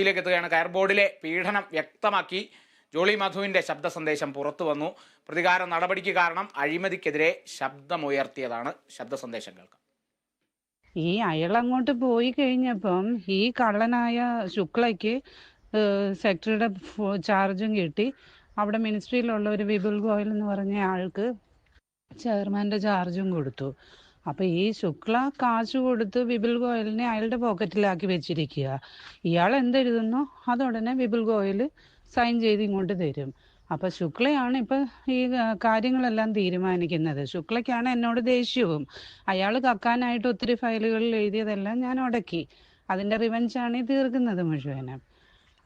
ിലേക്ക് എത്തുകയാണ് കയർ ബോർഡിലെ പീഡനം വ്യക്തമാക്കി. ജോളി മധുവിന്റെ ശബ്ദ സന്ദേശം പുറത്തു വന്നു പ്രതികാര നടപടിക്ക് കാരണം അഴിമതിക്കെതിരെ ശബ്ദമുയർത്തിയതാണ് ശബ്ദ സന്ദേശം കേൾക്കാം. ഈ അയാൾ അങ്ങോട്ട് പോയി കഴിഞ്ഞപ്പം ഈ കള്ളനായ ശുക്ലയ്ക്ക് സെക്രട്ടറിയുടെ ചാർജും കിട്ടി. അവിടെ മിനിസ്ട്രിയിലുള്ള ഒരു വിപുൽ ഗോയൽ എന്ന് പറഞ്ഞ ആൾക്ക് ചെയർമാന്റെ ചാർജും കൊടുത്തു. അപ്പൊ ഈ ശുക്ല കാശ് കൊടുത്ത് വിപുൽ ഗോയലിനെ അയാളുടെ പോക്കറ്റിലാക്കി വെച്ചിരിക്കുക. ഇയാൾ എന്തെഴുതുന്നു? അതുടനെ വിപുൽ ഗോയൽ സൈൻ ചെയ്ത് ഇങ്ങോട്ട് തരും. അപ്പൊ ശുക്ലയാണ് ഇപ്പൊ ഈ കാര്യങ്ങളെല്ലാം തീരുമാനിക്കുന്നത്. ശുക്ലയ്ക്കാണ് എന്നോട് ദേഷ്യവും. അയാൾ കക്കാനായിട്ട് ഒത്തിരി ഫയലുകളിൽ എഴുതിയതെല്ലാം ഞാൻ ഉടക്കി അതിന്റെ റിവഞ്ചാണ് ഈ തീർക്കുന്നത് മുഴുവനും.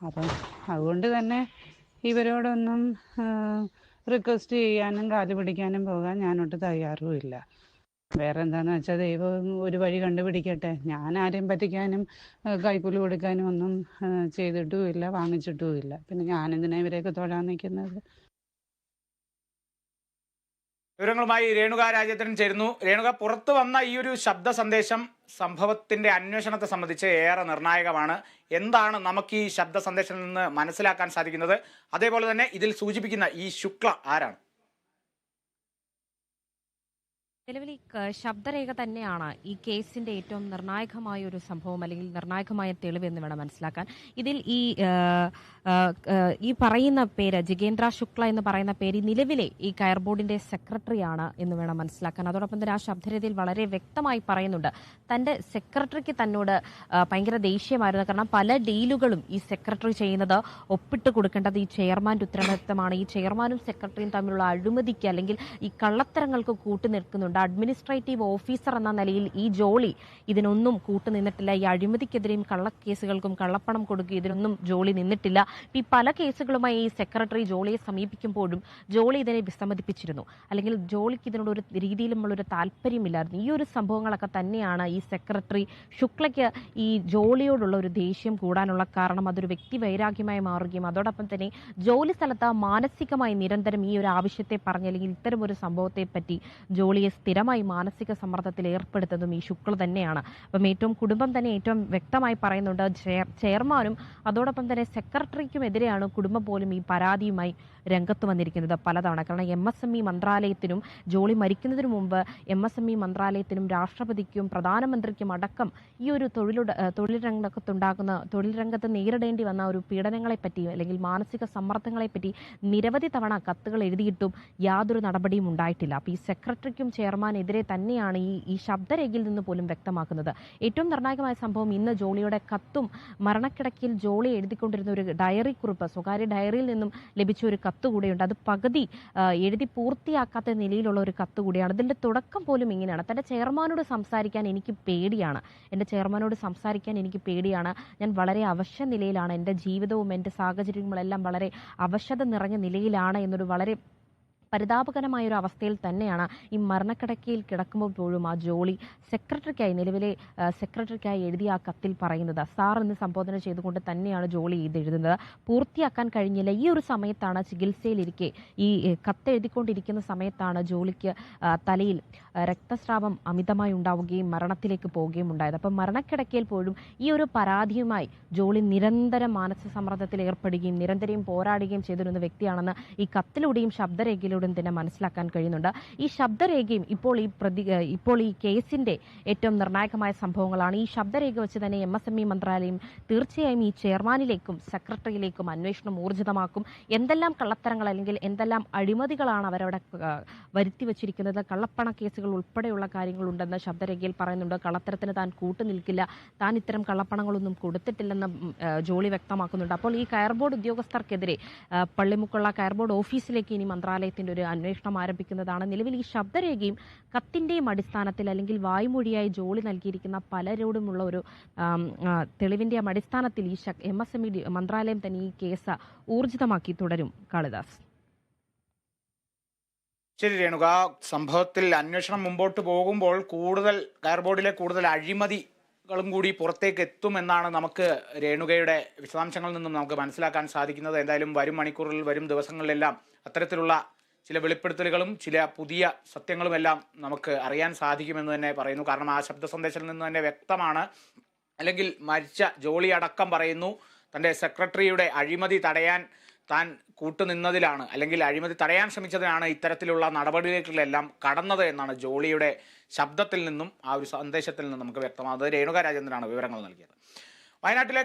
അപ്പം അതുകൊണ്ട് തന്നെ ഇവരോടൊന്നും റിക്വസ്റ്റ് ചെയ്യാനും കാൽ പിടിക്കാനും പോകാൻ ഞാനൊട്ട് തയ്യാറുമില്ല. വേറെ എന്താന്ന് വെച്ചാൽ ദൈവം ഒരു വഴി കണ്ടുപിടിക്കട്ടെ. ഞാൻ ആരെയും പറ്റിക്കാനും കൈക്കൂലി കൊടുക്കാനും ഒന്നും ആ, ചെയ്തിട്ടുമില്ല വാങ്ങിച്ചിട്ടുമില്ല. പിന്നെ ഞാനെന്തിനാ ഇവരെയൊക്കെ തൊഴാൻ നിൽക്കുന്നത് വിവരങ്ങളുമായി രേണുക രാജേന്ദ്രൻ ചേരുന്നു. രേണുക പുറത്തു വന്ന ഈ ഒരു ശബ്ദ സന്ദേശം സംഭവത്തിന്റെ അന്വേഷണത്തെ സംബന്ധിച്ച് ഏറെ നിർണായകമാണ്. എന്താണ് നമുക്ക് ഈ ശബ്ദ സന്ദേശത്തിൽ നിന്ന് മനസ്സിലാക്കാൻ സാധിക്കുന്നത്? അതേപോലെ തന്നെ ഇതിൽ സൂചിപ്പിക്കുന്ന ഈ ശുക്ല ആരാണ്? നിലവിൽ ഈ ശബ്ദരേഖ തന്നെയാണ് ഈ കേസിന്റെ ഏറ്റവും നിർണായകമായ ഒരു സംഭവം അല്ലെങ്കിൽ നിർണായകമായ തെളിവ് എന്ന് വേണം മനസ്സിലാക്കാൻ. ഇതിൽ ഈ ഈ പറയുന്ന പേര് ജിഗേന്ദ്ര ശുക്ല എന്ന് പറയുന്ന പേര് നിലവിലെ ഈ കയർ ബോർഡിന്റെ സെക്രട്ടറിയാണ് എന്ന് വേണം മനസ്സിലാക്കാൻ. അതോടൊപ്പം തന്നെ ആ ശബ്ദരേഖയിൽ വളരെ വ്യക്തമായി പറയുന്നുണ്ട്. തന്റെ സെക്രട്ടറിക്ക് തന്നോട് ഭയങ്കര ദേഷ്യമായിരുന്നു. കാരണം പല ഡീലുകളും ഈ സെക്രട്ടറി ചെയ്യുന്നത് ഒപ്പിട്ട് കൊടുക്കേണ്ടത് ഈ ചെയർമാന്റെ ഉത്തരവാദിത്തമാണ്. ഈ ചെയർമാനും സെക്രട്ടറിയും തമ്മിലുള്ള അഴിമതിക്ക് അല്ലെങ്കിൽ ഈ കള്ളത്തരങ്ങൾക്ക് കൂട്ടു നിൽക്കുന്നുണ്ട് അഡ്മിനിസ്ട്രേറ്റീവ് ഓഫീസർ എന്ന നിലയിൽ ഈ ജോളി ഇതിനൊന്നും കൂട്ടുനിന്നിട്ടില്ല. ഈ അഴിമതിക്കെതിരെയും കള്ളക്കേസുകൾക്കും കള്ളപ്പണം കൊടുക്കുക ഇതിനൊന്നും ജോളി നിന്നിട്ടില്ല. ഈ പല കേസുകളുമായി ഈ സെക്രട്ടറി ജോളിയെ സമീപിക്കുമ്പോഴും ജോളി ഇതിനെ വിസമ്മതിപ്പിച്ചിരുന്നു. അല്ലെങ്കിൽ ജോളിക്ക് ഇതിനോട് ഒരു രീതിയിലുമുള്ള ഒരു താല്പര്യമില്ലായിരുന്നു. ഈ ഒരു സംഭവങ്ങളൊക്കെ തന്നെയാണ് ഈ സെക്രട്ടറി ശുക്ലയ്ക്ക് ഈ ജോളിയോടുള്ള ഒരു ദേഷ്യം കൂടാനുള്ള കാരണം. അതൊരു വ്യക്തി വൈരാഗ്യമായി മാറുകയും അതോടൊപ്പം തന്നെ ജോലി സ്ഥലത്ത് മാനസികമായി നിരന്തരം ഈ ഒരു ആവശ്യത്തെ പറഞ്ഞ് അല്ലെങ്കിൽ ഇത്തരം ഒരു സംഭവത്തെ പറ്റി ജോളിയെ സ്ഥിരമായി മാനസിക സമ്മർദ്ദത്തിൽ ഏർപ്പെടുത്തുന്നതും ഈ ശുക്ല തന്നെയാണ്. അപ്പം ഏറ്റവും കുടുംബം തന്നെ ഏറ്റവും വ്യക്തമായി പറയുന്നുണ്ട് ചെയർമാനും അതോടൊപ്പം തന്നെ സെക്രട്ടറിക്കുമെതിരെയാണ് കുടുംബം പോലും ഈ പരാതിയുമായി രംഗത്ത് വന്നിരിക്കുന്നത് പലതവണ. കാരണം എം എസ് എം ഇ മന്ത്രാലയത്തിനും ജോളി മരിക്കുന്നതിന് മുമ്പ് എം എസ് എം ഇ മന്ത്രാലയത്തിനും രാഷ്ട്രപതിക്കും പ്രധാനമന്ത്രിക്കും അടക്കം ഈ ഒരു തൊഴിലുട തൊഴിൽ രംഗത്തുണ്ടാകുന്ന തൊഴിൽ രംഗത്ത് നേരിടേണ്ടി വന്ന ഒരു പീഡനങ്ങളെപ്പറ്റി അല്ലെങ്കിൽ മാനസിക സമ്മർദ്ദങ്ങളെപ്പറ്റി നിരവധി തവണ കത്തുകൾ എഴുതിയിട്ടും യാതൊരു നടപടിയും ഉണ്ടായിട്ടില്ല. അപ്പോൾ ഈ സെക്രട്ടറിക്കും ചെയർമാനെതിരെ തന്നെയാണ് ഈ ഈ ശബ്ദരേഖയിൽ നിന്ന് പോലും വ്യക്തമാക്കുന്നത്. ഏറ്റവും നിർണായകമായ സംഭവം ഇന്ന് ജോളിയുടെ കത്തും മരണക്കിടക്കിൽ ജോളി എഴുതിക്കൊണ്ടിരുന്ന ഒരു ഡയറി കുറിപ്പ് സ്വകാര്യ ഡയറിയിൽ നിന്നും ലഭിച്ച ഒരു കത്ത് കൂടിയുണ്ട്. അത് പകുതി എഴുതി പൂർത്തിയാക്കാത്ത നിലയിലുള്ള ഒരു കത്ത് കൂടിയാണ്. അതിന്റെ തുടക്കം പോലും ഇങ്ങനെയാണ്. തന്റെ ചെയർമാനോട് സംസാരിക്കാൻ എനിക്ക് പേടിയാണ്. എന്റെ ചെയർമാനോട് സംസാരിക്കാൻ എനിക്ക് പേടിയാണ്. ഞാൻ വളരെ അവശ്യ നിലയിലാണ്. എന്റെ ജീവിതവും എന്റെ സാഹചര്യങ്ങളെല്ലാം വളരെ അവശത നിറഞ്ഞ നിലയിലാണ് എന്നൊരു വളരെ പരിതാപകരമായ ഒരു അവസ്ഥയിൽ തന്നെയാണ് ഈ മരണക്കിടക്കയിൽ കിടക്കുമ്പോൾ പോലും ആ ജോളി സെക്രട്ടറിക്കായി നിലവിലെ സെക്രട്ടറിക്കായി എഴുതിയ ആ കത്തിൽ പറയുന്നത്. സാർ എന്ന് സംബോധന ചെയ്തുകൊണ്ട് തന്നെയാണ് ജോളി ഇത് എഴുതുന്നത് പൂർത്തിയാക്കാൻ കഴിഞ്ഞില്ല. ഈ ഒരു സമയത്താണ് ചികിത്സയിലിരിക്കെ ഈ കത്തെഴുതിക്കൊണ്ടിരിക്കുന്ന സമയത്താണ് ജോളിക്ക് തലയിൽ രക്തസ്രാവം അമിതമായി ഉണ്ടാവുകയും മരണത്തിലേക്ക് പോവുകയും ഉണ്ടായത്. അപ്പം മരണക്കിടക്കയിൽ പോലും ഈ ഒരു പരാതിയുമായി ജോളി നിരന്തരം മാനസിക സമ്മർദ്ദത്തിൽ ഏർപ്പെടുകയും നിരന്തരം പോരാടുകയും ചെയ്തിരുന്ന വ്യക്തിയാണെന്ന് ഈ കത്തിലൂടെയും ശബ്ദരേഖയിലൂടെയും തന്നെ മനസ്സിലാക്കാൻ കഴിയുന്നുണ്ട്. ഈ ശബ്ദരേഖയും ഇപ്പോൾ ഈ പ്രതി ഇപ്പോൾ ഈ കേസിന്റെ ഏറ്റവും നിർണായകമായ സംഭവങ്ങളാണ്. ഈ ശബ്ദരേഖ വെച്ച് തന്നെ എം എസ് എം ഇ മന്ത്രാലയം തീർച്ചയായും ഈ ചെയർമാനിലേക്കും സെക്രട്ടറിയിലേക്കും അന്വേഷണം ഊർജിതമാക്കും. എന്തെല്ലാം കള്ളത്തരങ്ങൾ അല്ലെങ്കിൽ എന്തെല്ലാം അഴിമതികളാണ് അവരവിടെ വരുത്തി വച്ചിരിക്കുന്നത്? കള്ളപ്പണ കേസുകൾ ഉൾപ്പെടെയുള്ള കാര്യങ്ങളുണ്ടെന്ന് ശബ്ദരേഖയിൽ പറയുന്നുണ്ട്. കള്ളത്തരത്തിന് താൻ കൂട്ടുനിൽക്കില്ല താൻ ഇത്തരം കള്ളപ്പണങ്ങളൊന്നും കൊടുത്തിട്ടില്ലെന്ന് ജോളി വ്യക്തമാക്കുന്നുണ്ട്. അപ്പോൾ ഈ കയർ ബോർഡ് ഉദ്യോഗസ്ഥർക്കെതിരെ പള്ളിമുക്കുള്ള കയർ ബോർഡ് ഓഫീസിലേക്ക് ഇനി മന്ത്രാലയത്തിന്റെ ഒരു അന്വേഷണം ആരംഭിക്കുന്നതാണ്. നിലവിൽ ഈ ശബ്ദരേഖയും കത്തിന്റെയും അടിസ്ഥാനത്തിൽ അല്ലെങ്കിൽ വായ്മൊഴിയായി ജോലി നൽകിയിരിക്കുന്ന പലരോടുമുള്ള ഒരു തെളിവിന്റെ അടിസ്ഥാനത്തിൽ ഈ എം എസ് എം ഇ മന്ത്രാലയം തന്നെ ഈ കേസ് ഊർജിതമാക്കി തുടരും. കാളിദാസ്. ശരി രേണുക. സംഭവത്തിൽ അന്വേഷണം മുമ്പോട്ട് പോകുമ്പോൾ കൂടുതൽ കയർബോർഡിലെ കൂടുതൽ അഴിമതികളും കൂടി പുറത്തേക്ക് എത്തുമെന്നാണ് നമുക്ക് രേണുകയുടെ വിശദാംശങ്ങളിൽ നിന്നും നമുക്ക് മനസ്സിലാക്കാൻ സാധിക്കുന്നത്. എന്തായാലും വരും മണിക്കൂറിൽ വരും ദിവസങ്ങളിലെല്ലാം അത്തരത്തിലുള്ള ചില വെളിപ്പെടുത്തലുകളും ചില പുതിയ സത്യങ്ങളുമെല്ലാം നമുക്ക് അറിയാൻ സാധിക്കുമെന്ന് തന്നെ പറയുന്നു. കാരണം ആ ശബ്ദ സന്ദേശത്തിൽ നിന്ന് തന്നെ വ്യക്തമാണ്. അല്ലെങ്കിൽ മരിച്ച ജോളി അടക്കം പറയുന്നു. തന്റെ സെക്രട്ടറിയുടെ അഴിമതി തടയാൻ താൻ കൂട്ടുനിന്നതിലാണ്. അല്ലെങ്കിൽ അഴിമതി തടയാൻ ശ്രമിച്ചതിനാണ് ഇത്തരത്തിലുള്ള നടപടികളിലെല്ലാം കടന്നത് എന്നാണ് ജോളിയുടെ ശബ്ദത്തിൽ നിന്നും ആ ഒരു സന്ദേശത്തിൽ നിന്നും നമുക്ക് വ്യക്തമാകുന്നത്. രേണുക രാജേന്ദ്രനാണ് വിവരങ്ങൾ നൽകിയത്. വയനാട്ടിലെ